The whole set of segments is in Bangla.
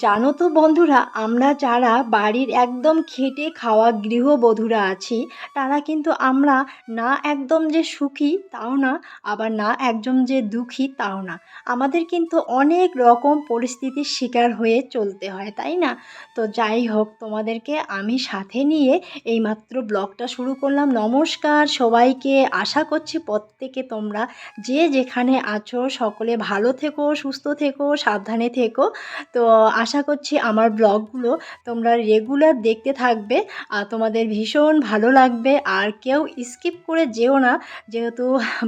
জানো তো বন্ধুরা, আমরা যারা বাড়ির একদম খেটে খাওয়া গৃহবধূরা আছি, তারা কিন্তু আমরা না একদম যে সুখী তাও না, আবার না একদম যে দুঃখী তাও না। আমাদের কিন্তু অনেক রকম পরিস্থিতির শিকার হয়ে চলতে হয়, তাই না? তো যাই হোক, তোমাদেরকে আমি সাথে নিয়ে এইমাত্র ব্লগটা শুরু করলাম। নমস্কার সবাইকে, আশা করছি প্রত্যেকে তোমরা যে যেখানে আছো, সকলে ভালো থেকো, সুস্থ থেকো, সাবধানে থেকো। তো আশা করছি আমার ব্লগগুলো তোমরা রেগুলার দেখতে থাকবে, আর তোমাদের ভীষণ ভালো লাগবে, আর কেউ স্কিপ করে যেও না, যেহেতু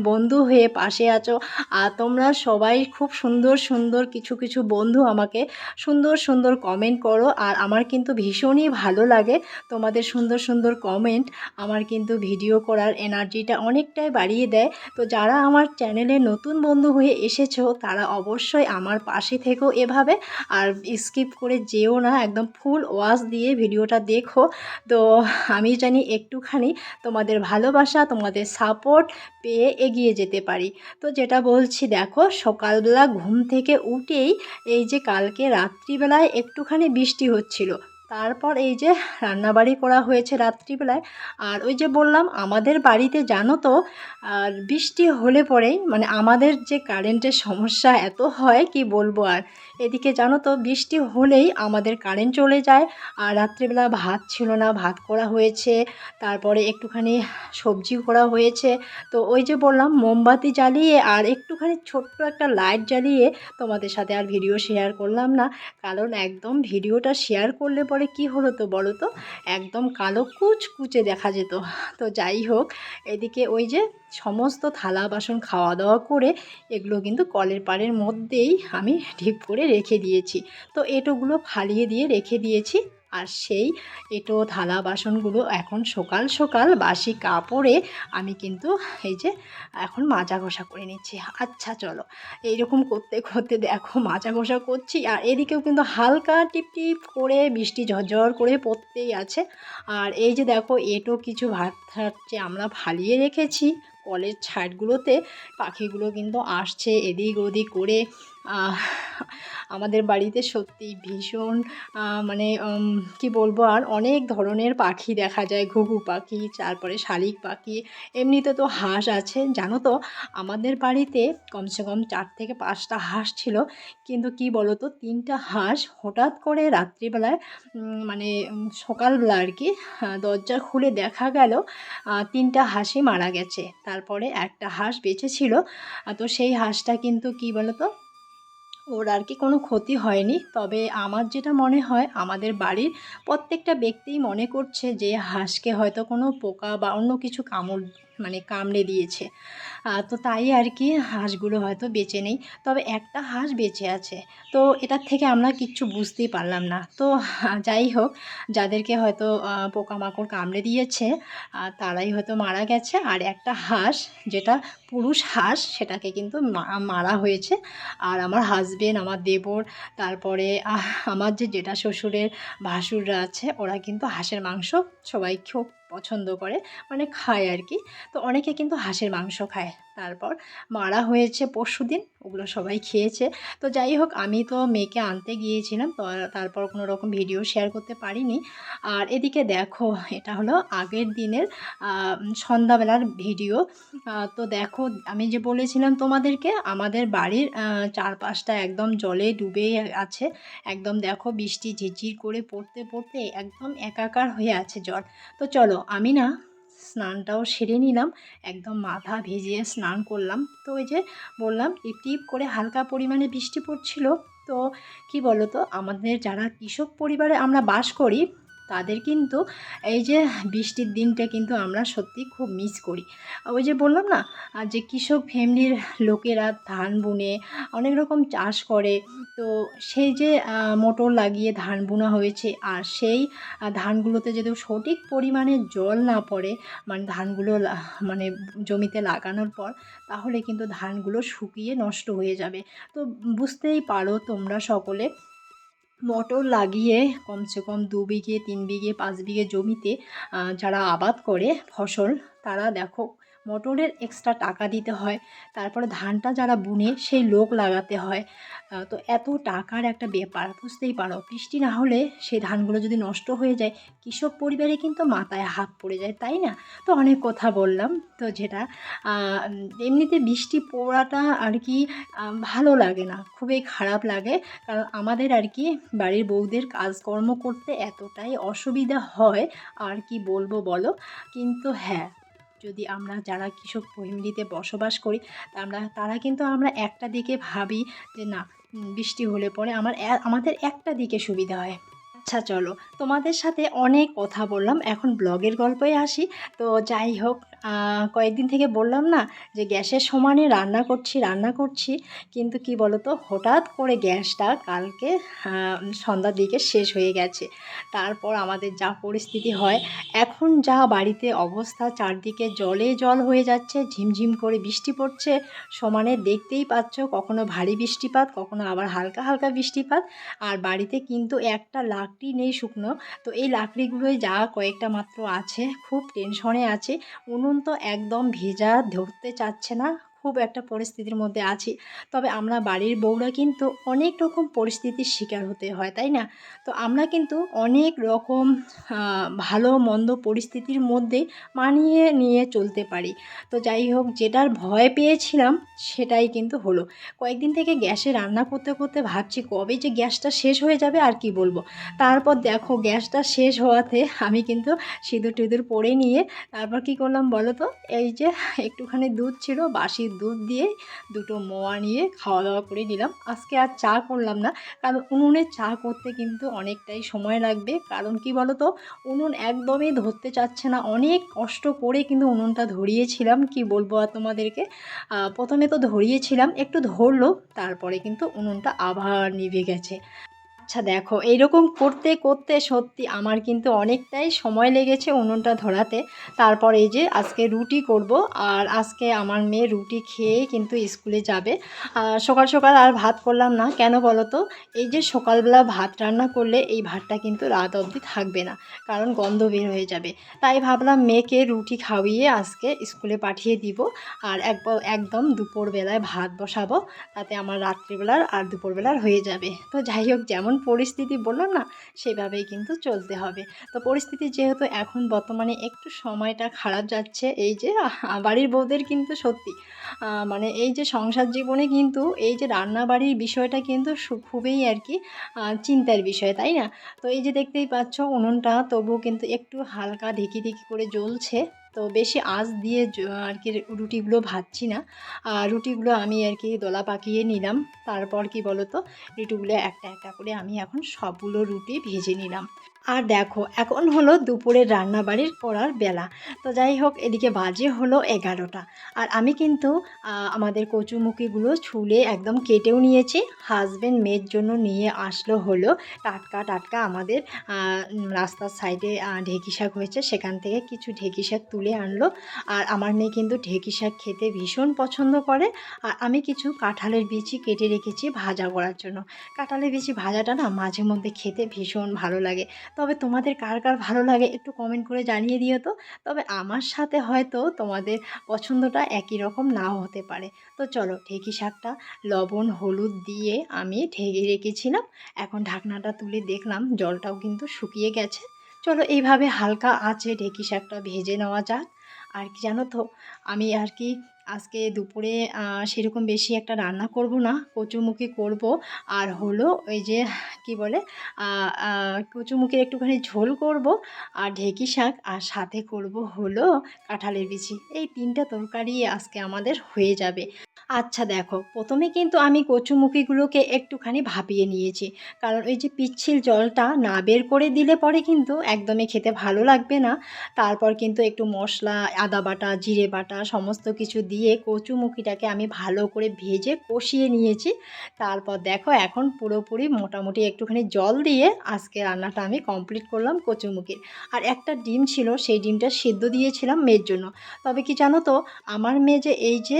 বন্ধু হয়ে পাশে আছো, আর তোমরা সবাই খুব সুন্দর সুন্দর কিছু কিছু বন্ধু আমাকে সুন্দর সুন্দর কমেন্ট করো, আর আমার কিন্তু ভীষণই ভালো লাগে তোমাদের সুন্দর সুন্দর কমেন্ট আমার কিন্তু ভিডিও করার এনার্জিটা অনেকটাই বাড়িয়ে দেয়। তো যারা আমার চ্যানেলে নতুন বন্ধু হয়ে এসেছ, তারা অবশ্যই আমার পাশে থেকেও এভাবে, আর স্কিপ করে যেও না, একদম ফুল ওয়াশ দিয়ে ভিডিওটা দেখো। তো আমি জানি একটুখানি তোমাদের ভালোবাসা, তোমাদের সাপোর্ট পেয়ে এগিয়ে যেতে পারি। তো যেটা বলছি, দেখো সকালবেলা ঘুম থেকে উঠেই এই যে কালকে রাত্রিবেলায় একটুখানি বৃষ্টি হচ্ছিল, তারপর এই যে রান্নাবাড়ি করা হয়েছে রাত্রিবেলায়, আর ওই যে বললাম আমাদের বাড়িতে জানো তো, আর বৃষ্টি হলে পরেই মানে আমাদের যে কারেন্টের সমস্যা এত হয়, কি বলব আর? এদিকে জানো তো, বৃষ্টি হলেই আমাদের কারেন্ট চলে যায়। আর রাত্রিবেলা ভাত ছিল না, ভাত করা হয়েছে, তারপরে একটুখানি সবজি করা হয়েছে। তো ওই যে বললাম, মোমবাতি জ্বালিয়ে আর একটুখানি ছোট্ট একটা লাইট জ্বালিয়ে তোমাদের সাথে আর ভিডিও শেয়ার করলাম না। কারণ একদম ভিডিওটা শেয়ার করলে পরে কি হলো তো বলো তো? একদম কালো কুচকুচে দেখা যেত। তো যাই হোক, এদিকে ওই যে সমস্ত থালা বাসন খাওয়া দাওয়া করে এগুলো কিন্তু কলের পাড়ের মধ্যেই আমি ঢিপ করে রেখে দিয়েছি। তো এটোগুলো ফালিয়ে দিয়ে রেখে দিয়েছি। আর সেই এটো থালা বাসনগুলো এখন সকাল সকাল বাসি কাপড়ে আমি কিন্তু এই যে এখন মাজা ঘষা করে নিচ্ছি। আচ্ছা চলো। এইরকম করতে করতে দেখো মাজা ঘষা করছি। আর এদিকেও কিন্তু হালকা টিপ টিপ করে বৃষ্টি ঝরঝর করে পড়তেই আছে। আর এই যে দেখো এটো কিছু ভাত যে আমরা ফালিয়ে রেখেছি। কলের ছাইডগুলোতে পাখিগুলো কিন্তু আসছে এদিক ওদিক করে। আমাদের বাড়িতে সত্যি ভীষণ মানে কি বলব আর, অনেক ধরনের পাখি দেখা যায়, ঘুঘু পাখি, তারপরে শালিক পাখি, এমনিতে তো হাঁস আছে, জানো তো? আমাদের বাড়িতে কমসে কম চার থেকে পাঁচটা হাঁস ছিল, কিন্তু কি বলো তো তিনটা হাঁস হঠাৎ করে রাত্রিবেলায় মানে সকালবেলা আর কি দরজা খুলে দেখা গেল তিনটা হাঁসই মারা গেছে। তারপরে একটা হাঁস বেঁচে ছিল তো সেই হাঁসটা কিন্তু কি বলো তো ওর আর কি কোনো ক্ষতি হয়নি। তবে আমার যেটা মনে হয়, আমাদের বাড়ির প্রত্যেকটা ব্যক্তিই মনে করছে যে হাঁসকে হয়তো কোনো পোকা বা অন্য কিছু কামড় মানে কামড়ে দিয়েছে। তো তাই আর কি হাঁসগুলো হয়তো বেঁচে নেই। তবে একটা হাঁস বেঁচে আছে। তো এটার থেকে আমরা কিচ্ছু বুঝতেই পারলাম না। তো যাই হোক, যাদেরকে হয়তো পোকামাকড় কামড়ে দিয়েছে তারাই হয়তো মারা গেছে। আর একটা হাঁস, যেটা পুরুষ হাঁস, সেটাকে কিন্তু মারা হয়েছে। আর আমার হাজবেন্ড আমার দেবর, তারপরে আমার যে জেঠা শ্বশুরের ভাসুররা আছে, ওরা কিন্তু হাঁসের মাংস সবাই খুব পছন্দ করে মানে খায় আর কি। তো অনেকে কিন্তু হাঁসের মাংস খায়। তারপর মারা হয়েছে পরশু দিন, ওগুলো সবাই খেয়েছে। তো যাই হোক, আমি তো মেয়েকে আনতে গিয়েছিলাম, তো তারপর কোনো রকম ভিডিও শেয়ার করতে পারিনি। আর এদিকে দেখো, এটা হলো আগের দিনের সন্ধ্যাবেলার ভিডিও তো দেখো, আমি যে বলেছিলাম তোমাদেরকে, আমাদের বাড়ির চারপাশটা একদম জলে ডুবে আছে। একদম দেখো, বৃষ্টি ঝিরঝির করে পড়তে পড়তে একদম একাকার হয়ে আছে জল তো চলো, আমি না স্নানটাও সেরে নিলাম, একদম মাথা ভিজিয়ে স্নান করলাম। তো ওই যে বললাম টিপ করে হালকা পরিমাণে বৃষ্টি পড়ছিল, তো কি বলো তো আমাদের যারা কৃষক পরিবারে আমরা বাস করি তাদের কিন্তু এই যে বৃষ্টির দিনটা কিন্তু আমরা সত্যি খুব মিস করি। ওই যে বললাম না যে কৃষক ফ্যামিলির লোকেরা ধান বুনে, অনেক রকম চাষ করে, তো সেই যে মোটর লাগিয়ে ধান বোনা হয়েছে, আর সেই ধানগুলোতে যদি সঠিক পরিমাণে জল না পড়ে মানে ধানগুলো মানে জমিতে লাগানোর পর, তাহলে কিন্তু ধানগুলো শুকিয়ে নষ্ট হয়ে যাবে। তো বুঝতেই পারো তোমরা সকলে মটর লাগিয়ে কমসে কম দু বিঘে, তিন বিঘে, পাঁচ বিঘে জমিতে যারা আবাদ করে ফসল, তারা দেখো মোটরের এক্সট্রা টাকা দিতে হয়। তারপরে ধানটা যারা বুনে সেই লোক লাগাতে হয়। তো এত টাকার একটা ব্যাপার, বুঝতেই পারো। বৃষ্টি না হলে সেই ধানগুলো যদি নষ্ট হয়ে যায়, কৃষক পরিবারে কিন্তু মাথায় হাত পড়ে যায়, তাই না? তো অনেক কথা বললাম। তো যেটা এমনিতে বৃষ্টি পড়াটা আর কি ভালো লাগে না, খুবই খারাপ লাগে। কারণ আমাদের আর কি বাড়ির বউদের কাজকর্ম করতে এতটাই অসুবিধা হয়, আর কি বলব বলো? কিন্তু হ্যাঁ যদি আমরা যারা কৃষক ফ্যামিলিতে বসবাস করি আমরা, তারা কিন্তু আমরা একটা দিকে ভাবি যে না বৃষ্টি হলে পরে আমার আমাদের একটা দিকে সুবিধা হয়। আচ্ছা চলো তোমাদের সাথে অনেক কথা বললাম। এখন ব্লগের গল্পে আসি। তো যাই হোক কয়েকদিন থেকে বললাম না যে গ্যাসের সমানে রান্না করছি রান্না করছি। কিন্তু কি বলতো, হঠাৎ করে গ্যাসটা কালকে সন্ধ্যার দিকে শেষ হয়ে গেছে। তারপর আমাদের যা পরিস্থিতি হয়, এখন যা বাড়িতে অবস্থা, চারদিকে জলে জল হয়ে যাচ্ছে, ঝিমঝিম করে বৃষ্টি পড়ছে। সমানে দেখতেই পাচ্ছ, কখনো ভারী বৃষ্টিপাত, কখনো আবার হালকা হালকা বৃষ্টিপাত। আর বাড়িতে কিন্তু একটা লাকড়ি নেই শুকনো। তো এই লাকড়িগুলোই যা কয়েকটা মাত্র আছে, খুব টেনশনে আছে। উনুন তো একদম ভেজা ধরতে চাচ্ছে না। খুব একটা পরিস্থিতির মধ্যে আছি। তবে আমরা বাড়ির বউরা কিন্তু অনেক রকম পরিস্থিতির শিকার হতে হয়, তাই না? তো আমরা কিন্তু অনেক রকম ভালো মন্দ পরিস্থিতির মধ্যে মানিয়ে নিয়ে চলতে পারি। তো যাই হোক, যেটার ভয় পেয়েছিলাম সেটাই কিন্তু হলো। কয়েকদিন থেকে গ্যাসে রান্না করতে করতে ভাবছি কবে যে গ্যাসটা শেষ হয়ে যাবে আর কি বলব। তারপর দেখো গ্যাসটা শেষ হওয়াতে আমি কিন্তু সিঁদুর টিঁদুর পরে নিয়ে তারপর কি করলাম বলো তো? এই যে একটুখানি দুধ ছিল, বাসি দুধ দিয়ে দুটো মোয়া নিয়ে খাওয়া দাওয়া করে নিলাম। আজকে আর চা করলাম না, কারণ উনুনে চা করতে কিন্তু অনেকটাই সময় লাগবে। কারণ কি বলো তো উনুন একদমই ধরতে চাচ্ছে না। অনেক কষ্ট করে কিন্তু উনুনটা ধরিয়েছিলাম, কি বলব আর তোমাদেরকে? প্রথমে তো ধরিয়েছিলাম, একটু ধরলো, তারপরে কিন্তু উনুনটা আবার নিভে গেছে। আচ্ছা দেখো, এইরকম করতে করতে সত্যি আমার কিন্তু অনেকটাই সময় লেগেছে উনুনটা ধরাতে। তারপর এই যে আজকে রুটি করব আর আজকে আমার মেয়ে রুটি খেয়ে কিন্তু স্কুলে যাবে। সকাল সকাল আর ভাত করলাম না, কেন বলো তো এই যে সকালবেলা ভাত রান্না করলে এই ভাতটা কিন্তু রাত অবধি থাকবে না, কারণ গন্ধ বের হয়ে যাবে। তাই ভাবলাম মেয়েকে রুটি খাওয়িয়ে আজকে স্কুলে পাঠিয়ে দিব আর একদম দুপুরবেলায় ভাত বসাবো, তাতে আমার রাত্রিবেলার আর দুপুরবেলার হয়ে যাবে। তো যাই হোক, যেমন পরিস্থিতি বলল না, সেভাবেই কিন্তু চলতে হবে। তো পরিস্থিতি যেহেতু এখন বর্তমানে একটু সময়টা খারাপ যাচ্ছে, এই যে বাড়ির বউদের কিন্তু সত্যি মানে এই যে সংসার জীবনে কিন্তু এই যে রান্নাবাড়ির বিষয়টা কিন্তু খুবই আর কি চিন্তার বিষয়, তাই না? তো এই যে দেখতেই পাচ্ছ উনুনটা তবু কিন্তু একটু হালকা ধিকি ধিকি করে জ্বলছে। তো বেশি আঁচ দিয়ে আর কি রুটিগুলো ভাজছি না। আর রুটিগুলো আমি আর কি দোলা পাকিয়ে নিলাম। তারপর কি বলো তো রুটিগুলো একটা একটা করে আমি এখন সবগুলো রুটি ভেজে নিলাম। আর দেখো, এখন হলো দুপুরের রান্নাবাড়ির করার বেলা। তো যাই হোক, এদিকে বাজে হলো এগারোটা। আর আমি কিন্তু আমাদের কচুমুখিগুলো ছুলে একদম কেটেও নিয়েছি। হাজব্যান্ড মেয়ের জন্য নিয়ে আসলো হলো টাটকা টাটকা আমাদের রাস্তার সাইডে ঢেঁকি শাক হয়েছে। সেখান থেকে কিছু ঢেঁকি শাক তুলে আনলো। আর আমার মেয়ে কিন্তু ঢেঁকি শাক খেতে ভীষণ পছন্দ করে। আর আমি কিছু কাঁঠালের বিচি কেটে রেখেছি ভাজা করার জন্য। কাঁঠালের বিচি ভাজাটা না মাঝে মধ্যে খেতে ভীষণ ভালো লাগে। তবে তোমাদের কার কার ভালো লাগে একটু কমেন্ট করে জানিয়ে দিও তো। তবে আমার সাথে হয়তো তোমাদের পছন্দটা একই রকম নাও হতে পারে। তো চলো ঢেঁকি শাকটা লবণ, হলুদ দিয়ে আমি ঢেকে রেখেছিলাম। এখন ঢাকনাটা তুলে দেখলাম, জলটাও কিন্তু শুকিয়ে গেছে। চলো এইভাবে হালকা আঁচে ঢেঁকি শাকটা ভেজে নেওয়া যাক। আর কি জানো তো, আমি আর কি আজকে দুপুরে সেরকম বেশি একটা রান্না করব না, কচুমুখি করব। আর হলো ওই যে, কি বলে কচুমুখির একটুখানি ঝোল করব আর ঢেঁকি শাক আর সাথে করব হলো কাঁঠালের বিচি। এই তিনটা তরকারি আজকে আমাদের হয়ে যাবে। আচ্ছা দেখো, প্রথমে কিন্তু আমি কচুমুখিগুলোকে একটুখানি ভাপিয়ে নিয়েছি। কারণ ওই যে পিচ্ছিল জলটা না বের করে দিলে পরে কিন্তু একদমই খেতে ভালো লাগবে না। তারপর কিন্তু একটু মশলা, আদা বাটা, জিরে বাটা, সমস্ত কিছু দিয়ে কচুমুখিটাকে আমি ভালো করে ভেজে কষিয়ে নিয়েছি। তারপর দেখো এখন পুরোপুরি মোটামুটি একটুখানি জল দিয়ে আজকে রান্নাটা আমি কমপ্লিট করলাম কচুমুখির। আর একটা ডিম ছিল, সেই ডিমটা সেদ্ধ দিয়েছিলাম মেয়ের জন্য। তবে কি জানো তো, আমার মেয়ে যে এই যে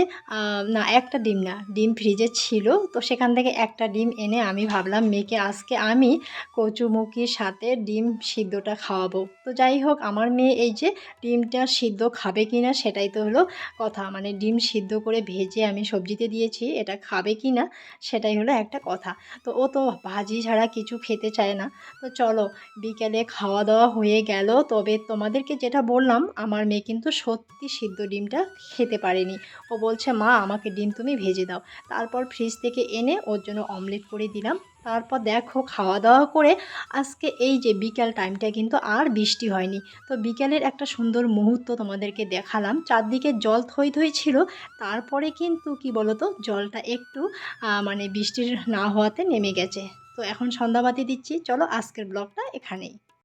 না একটা ডিম না, ডিম ফ্রিজে ছিল, তো সেখান থেকে একটা ডিম এনে আমি ভাবলাম মেয়েকে আজকে আমি কচুমুখির সাথে ডিম সিদ্ধটা খাওয়াবো। তো যাই হোক, আমার মেয়ে এই যে ডিমটা সিদ্ধ খাবে কি না সেটাই তো হলো কথা। মানে ডিম সিদ্ধ করে ভেজে আমি সবজিতে দিয়েছি, এটা খাবে কি না সেটাই হলো একটা কথা। তো ও তো ভাজি ছাড়া কিছু খেতে চায় না। তো চলো, বিকেলে খাওয়া দাওয়া হয়ে গেল। তবে তোমাদেরকে যেটা বললাম, আমার মেয়ে কিন্তু সত্যি সিদ্ধ ডিমটা খেতে পারেনি। ও বলছে, মা, আমাকে ডিম তুমি ভেজে দাও। তারপর ফ্রিজ থেকে এনে ওর জন্য অমলেট করে দিলাম। তারপর দেখো খাওয়া দাওয়া করে আজকে এই যে বিকেল টাইমটা কিন্তু আর বৃষ্টি হয়নি। তো বিকেলের একটা সুন্দর মুহূর্ত তোমাদেরকে দেখালাম। চারদিকে জল থই থই ছিল, তারপরে কিন্তু কি বলতো, জলটা একটু মানে বৃষ্টির না হওয়াতে নেমে গেছে। তো এখন সন্ধ্যাবাতি দিচ্ছি। চলো আজকের ব্লগটা এখানেই।